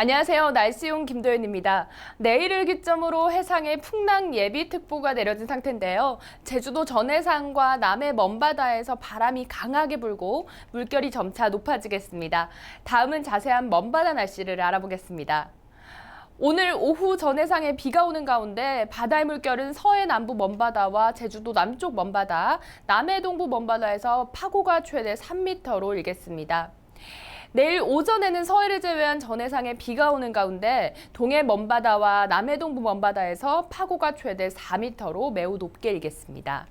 안녕하세요. 날씨용 김도현입니다. 내일을 기점으로 해상에 풍랑 예비특보가 내려진 상태인데요. 제주도 전해상과 남해 먼바다에서 바람이 강하게 불고 물결이 점차 높아지겠습니다. 다음은 자세한 먼바다 날씨를 알아보겠습니다. 오늘 오후 전해상에 비가 오는 가운데 바다의 물결은 서해 남부 먼바다와 제주도 남쪽 먼바다, 남해 동부 먼바다에서 파고가 최대 3m로 일겠습니다. 내일 오전에는 서해를 제외한 전 해상에 비가 오는 가운데 동해 먼바다와 남해 동부 먼바다에서 파고가 최대 4m로 매우 높게 일겠습니다.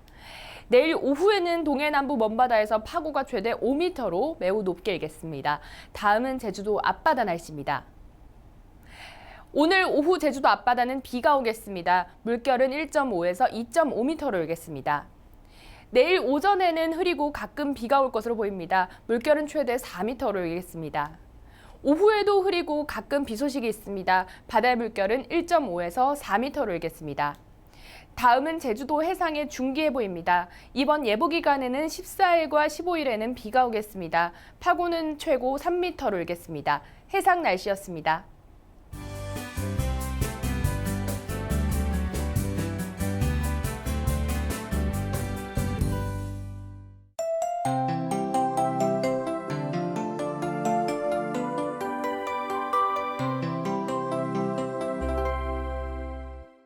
내일 오후에는 동해 남부 먼바다에서 파고가 최대 5m로 매우 높게 일겠습니다. 다음은 제주도 앞바다 날씨입니다. 오늘 오후 제주도 앞바다는 비가 오겠습니다. 물결은 1.5에서 2.5m로 일겠습니다. 내일 오전에는 흐리고 가끔 비가 올 것으로 보입니다. 물결은 최대 4m로 일겠습니다. 오후에도 흐리고 가끔 비 소식이 있습니다. 바다의 물결은 1.5에서 4m로 일겠습니다. 다음은 제주도 해상의 중기예 보입니다. 이번 예보 기간에는 14일과 15일에는 비가 오겠습니다. 파고는 최고 3m로 일겠습니다. 해상 날씨였습니다. you